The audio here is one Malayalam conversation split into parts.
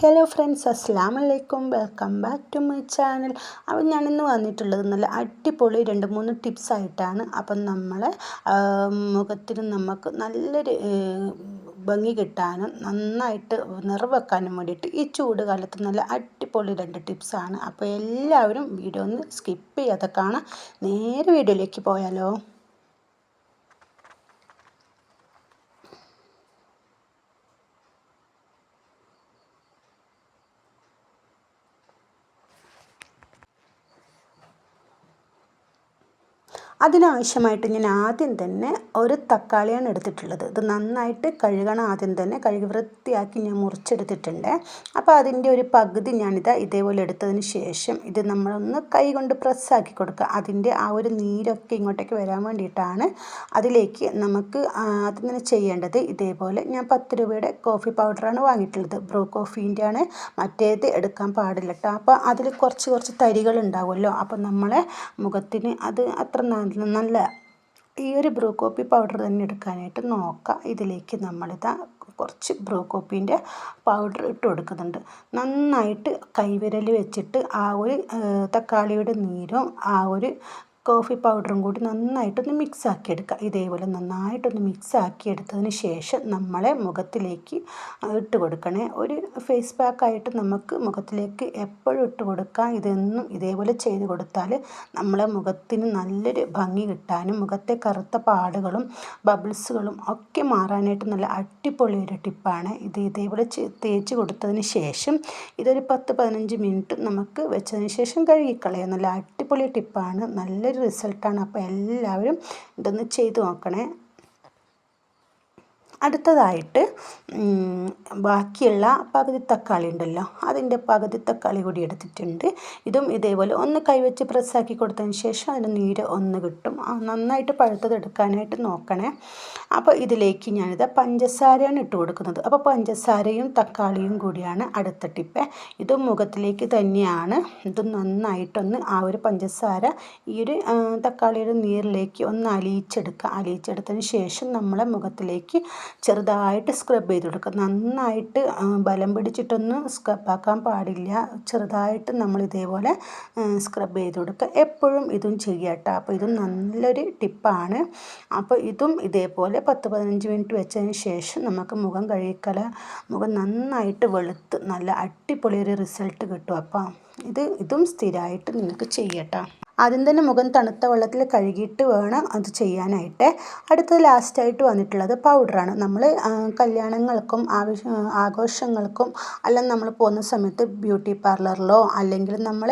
ഹലോ ഫ്രണ്ട്സ് അസ്സാം വലൈക്കും welcome back to my channel അപ്പം ഞാനിന്ന് വന്നിട്ടുള്ളത് നല്ല അടിപൊളി രണ്ട് മൂന്ന് ടിപ്സ് ആയിട്ടാണ്. അപ്പം നമ്മളെ മുഖത്തിന് നമുക്ക് നല്ലൊരു ഭംഗി കിട്ടാനും നന്നായിട്ട് നിറവെക്കാനും വേണ്ടിയിട്ട് ഈ ചൂട് കാലത്ത് നല്ല അടിപൊളി രണ്ട് ടിപ്സാണ് അപ്പോൾ എല്ലാവരും വീഡിയോ ഒന്ന് സ്കിപ്പ് ചെയ്യാതെ കാണാം. നേരെ വീഡിയോയിലേക്ക് പോയാലോ. അതിനാവശ്യമായിട്ട് ഞാൻ ആദ്യം തന്നെ ഒരു തക്കാളിയാണ് എടുത്തിട്ടുള്ളത്. ഇത് നന്നായിട്ട് കഴുകണം ആദ്യം തന്നെ. കഴുകി വൃത്തിയാക്കി ഞാൻ മുറിച്ചെടുത്തിട്ടുണ്ട്. അപ്പോൾ അതിന്റെ ഒരു പകുതി ഞാനിതാ ഇതേപോലെ എടുത്തതിന് ശേഷം ഇത് നമ്മളൊന്ന് കൈ കൊണ്ട് പ്രസ്സാക്കി കൊടുക്കുക. അതിന്റെ ആ ഒരു നീരൊക്കെ ഇങ്ങോട്ടേക്ക് വരാൻ വേണ്ടിയിട്ടാണ് അതിലേക്ക് നമുക്ക് ആദ്യം തന്നെ ചെയ്യേണ്ടത്. ഇതേപോലെ ഞാൻ പത്ത് രൂപയുടെ കോഫി പൗഡറാണ് വാങ്ങിയിട്ടുള്ളത്. ബ്രൂ കോഫീന്റെയാണ് മറ്റേത് എടുക്കാൻ പാടില്ല കേട്ടോ അപ്പോൾ അതിൽ കുറച്ച് കുറച്ച് തരികൾ ഉണ്ടാവുമല്ലോ. അപ്പോൾ നമ്മളെ മുഖത്തിന് അത് അത്ര നല്ല ഈ ഒരു ബ്രൂ കോപ്പി പൗഡർ തന്നെ എടുക്കാനായിട്ട് നോക്കാം. ഇതിലേക്ക് നമ്മളിതാ കുറച്ച് ബ്രൂ കോപ്പീന്റെ പൗഡർ ഇട്ട് കൊടുക്കുന്നുണ്ട്. നന്നായിട്ട് കൈവിരൽ വെച്ചിട്ട് ആ ഒരു തക്കാളിയുടെ നീരും ആ ഒരു കോഫി പൗഡറും കൂടി നന്നായിട്ടൊന്ന് മിക്സ് ആക്കി എടുക്കുക ഇതേപോലെ നന്നായിട്ടൊന്ന് മിക്സ് ആക്കി എടുത്തതിന് ശേഷം നമ്മളെ മുഖത്തിലേക്ക് ഇട്ട് കൊടുക്കണേ. ഒരു ഫേസ് പാക്കായിട്ട് നമുക്ക് മുഖത്തിലേക്ക് എപ്പോഴും ഇട്ട് കൊടുക്കാം. ഇതെന്നും ഇതേപോലെ ചെയ്ത് കൊടുത്താൽ നമ്മളെ മുഖത്തിന് നല്ലൊരു ഭംഗി കിട്ടാനും മുഖത്തെ കറുത്ത പാടുകളും ബബിൾസുകളും ഒക്കെ മാറാനായിട്ട് നല്ല അടിപൊളി ഒരു ടിപ്പാണ്. ഇത് ഇതേപോലെ തേച്ച് കൊടുത്തതിന് ശേഷം ഇതൊരു പത്ത് പതിനഞ്ച് മിനിറ്റ് നമുക്ക് വെച്ചതിന് ശേഷം കഴുകിക്കളയാം. നല്ല അടിപൊളി ടിപ്പാണ്. നല്ലൊരു നല്ലൊരു റിസൾട്ടാണ്. അപ്പോൾ എല്ലാവരും ഇതൊന്ന് ചെയ്തു നോക്കണേ. അടുത്തതായിട്ട് ബാക്കിയുള്ള പകുതി തക്കാളി ഉണ്ടല്ലോ അതിന്റെ പകുതി തക്കാളി കൂടി എടുത്തിട്ടുണ്ട്. ഇതും ഇതേപോലെ ഒന്ന് കൈവച്ച് പ്രസ്സാക്കി കൊടുത്തതിന് ശേഷം അതിന് നീര് ഒന്ന് കിട്ടും. നന്നായിട്ട് പഴുത്തത് എടുക്കാനായിട്ട് നോക്കണേ. അപ്പോൾ ഇതിലേക്ക് ഞാനിത് പഞ്ചസാരയാണ് ഇട്ട് കൊടുക്കുന്നത്. അപ്പോൾ പഞ്ചസാരയും തക്കാളിയും കൂടിയാണ് അടുത്ത ടിപ്പ്. ഇതും മുഖത്തിലേക്ക് തന്നെയാണ്. ഇത് നന്നായിട്ടൊന്ന് ആ ഒരു പഞ്ചസാര ഈ ഒരു തക്കാളിയുടെ നീരിലേക്ക് ഒന്ന് അലിയിച്ചെടുക്കുക. അലിയിച്ചെടുത്തതിന് ശേഷം നമ്മളെ മുഖത്തിലേക്ക് ചെറുതായിട്ട് സ്ക്രബ് ചെയ്ത് കൊടുക്കുക. നന്നായിട്ട് ബലം പിടിച്ചിട്ടൊന്നും സ്ക്രബാക്കാൻ പാടില്ല. ചെറുതായിട്ട് നമ്മൾ ഇതേപോലെ സ്ക്രബ് ചെയ്ത് കൊടുക്കുക. എപ്പോഴും ഇതും ചെയ്യുക കേട്ടോ. അപ്പോൾ ഇതും നല്ലൊരു ടിപ്പാണ് അപ്പോൾ ഇതും ഇതേപോലെ പത്ത് പതിനഞ്ച് മിനിറ്റ് വെച്ചതിന് ശേഷം നമുക്ക് മുഖം കഴുകിക്കല. മുഖം നന്നായിട്ട് വെളുത്ത് നല്ല അടിപൊളി ഒരു റിസൾട്ട് കിട്ടും. അപ്പോൾ ഇത് ഇതും സ്ഥിരമായിട്ട് നിങ്ങൾക്ക് ചെയ്യട്ടോ ആദ്യം തന്നെ മുഖം തണുത്ത വെള്ളത്തിൽ കഴുകിയിട്ട് വേണം അത് ചെയ്യാനായിട്ട്. അടുത്തത് ലാസ്റ്റായിട്ട് വന്നിട്ടുള്ളത് പൗഡറാണ് നമ്മൾ കല്യാണങ്ങൾക്കും ആവശ്യ ആഘോഷങ്ങൾക്കും അല്ലെങ്കിൽ നമ്മൾ പോകുന്ന സമയത്ത് ബ്യൂട്ടി പാർലറിലോ അല്ലെങ്കിൽ നമ്മൾ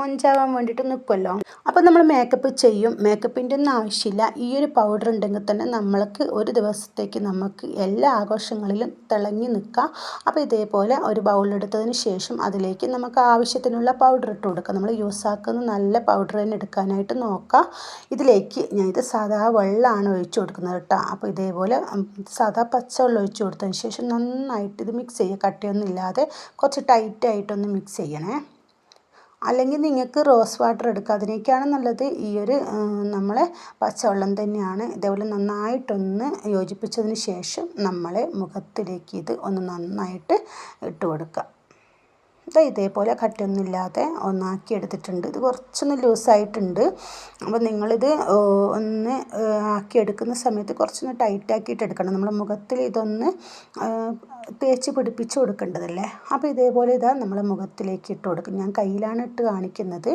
മൊഞ്ചാവാൻ വേണ്ടിയിട്ട് നിൽക്കുമല്ലോ അപ്പോൾ നമ്മൾ മേക്കപ്പ് ചെയ്യും. മേക്കപ്പിന്റെ ഒന്നും ആവശ്യമില്ല. ഈ ഒരു പൗഡർ ഉണ്ടെങ്കിൽ തന്നെ നമ്മൾക്ക് ഒരു ദിവസത്തേക്ക് നമുക്ക് എല്ലാ ആഘോഷങ്ങളിലും തിളങ്ങി നിൽക്കാം അപ്പോൾ ഇതേപോലെ ഒരു ബൗളെടുത്തതിന് ശേഷം അതിലേക്ക് നമുക്ക് ആവശ്യത്തിനുള്ള പൗഡർ ഇട്ട് കൊടുക്കാം. നമ്മൾ യൂസ് ആക്കുന്ന നല്ല പൗഡർ തന്നെ എടുക്കാനായിട്ട് നോക്കാം. ഇതിലേക്ക് ഞാൻ ഇത് സാധാ വെള്ളമാണ് ഒഴിച്ചു കൊടുക്കുന്നത് കേട്ടോ. അപ്പോൾ ഇതേപോലെ സാധാ പച്ചവെള്ളം ഒഴിച്ചു കൊടുത്തതിന് ശേഷം നന്നായിട്ട് ഇത് മിക്സ് ചെയ്യുക. കട്ടിയൊന്നും ഇല്ലാതെ കുറച്ച് ടൈറ്റായിട്ടൊന്ന് മിക്സ് ചെയ്യണേ. അല്ലെങ്കിൽ നിങ്ങൾക്ക് റോസ് വാട്ടർ എടുക്കുക. അതിനേക്കാണ് നല്ലത് ഈ ഒരു നമ്മളെ പച്ചവെള്ളം തന്നെയാണ്. ഇതേപോലെ നന്നായിട്ടൊന്ന് യോജിപ്പിച്ചതിന് ശേഷം നമ്മളെ മുഖത്തിലേക്ക് ഇത് ഒന്ന് നന്നായിട്ട് ഇട്ട് കൊടുക്കുക. ഇത് ഇതേപോലെ കട്ടൊന്നുമില്ലാതെ ഒന്നാക്കി എടുത്തിട്ടുണ്ട്. ഇത് കുറച്ചൊന്ന് ലൂസായിട്ടുണ്ട്. അപ്പോൾ നിങ്ങളിത് ഒന്ന് ആക്കി എടുക്കുന്ന സമയത്ത് കുറച്ചൊന്ന് ടൈറ്റാക്കിയിട്ട് എടുക്കണം. നമ്മൾ മുഖത്തിൽ ഇതൊന്ന് തേച്ച് പിടിപ്പിച്ച് കൊടുക്കേണ്ടതല്ലേ? അപ്പോൾ ഇതേപോലെ ഇതാ നമ്മൾ മുഖത്തിലേക്ക് ഇട്ട് കൊടുക്കും. ഞാൻ കയ്യിലാണ് ഇട്ട് കാണിക്കുന്നത്.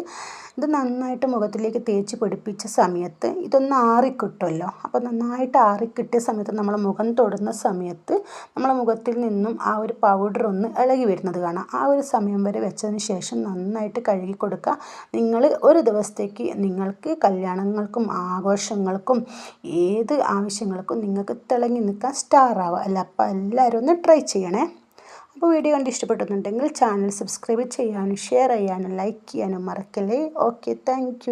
ഇത് നന്നായിട്ട് മുഖത്തിലേക്ക് തേച്ച് പിടിപ്പിച്ച സമയത്ത് ഇതൊന്ന് ആറിക്കിട്ടുമല്ലോ. അപ്പോൾ നന്നായിട്ട് ആറിക്കിട്ടിയ സമയത്ത് നമ്മൾ മുഖം തൊടുന്ന സമയത്ത് നമ്മളെ മുഖത്തിൽ നിന്നും ആ ഒരു പൗഡർ ഒന്ന് ഇളകി വരുന്നത് കാണാം. ആ ഒരു സമയം വരെ വെച്ചതിന് ശേഷം നന്നായിട്ട് കഴുകി കൊടുക്കുക. നിങ്ങൾ ഒരു ദിവസത്തേക്ക് നിങ്ങൾക്ക് കല്യാണങ്ങൾക്കും ആഘോഷങ്ങൾക്കും ഏത് ആവശ്യങ്ങൾക്കും നിങ്ങൾക്ക് തിളങ്ങി നിൽക്കാൻ സ്റ്റാർ ആവുക. അല്ല അപ്പോൾ എല്ലാവരും ഒന്ന് ട്രൈ ചെയ്യണേ. അപ്പോൾ വീഡിയോ കണ്ട് ഇഷ്ടപ്പെട്ടുന്നുണ്ടെങ്കിൽ ചാനൽ സബ്സ്ക്രൈബ് ചെയ്യാനും ഷെയർ ചെയ്യാനും ലൈക്ക് ചെയ്യാനും മറക്കല്ലേ? Okay thank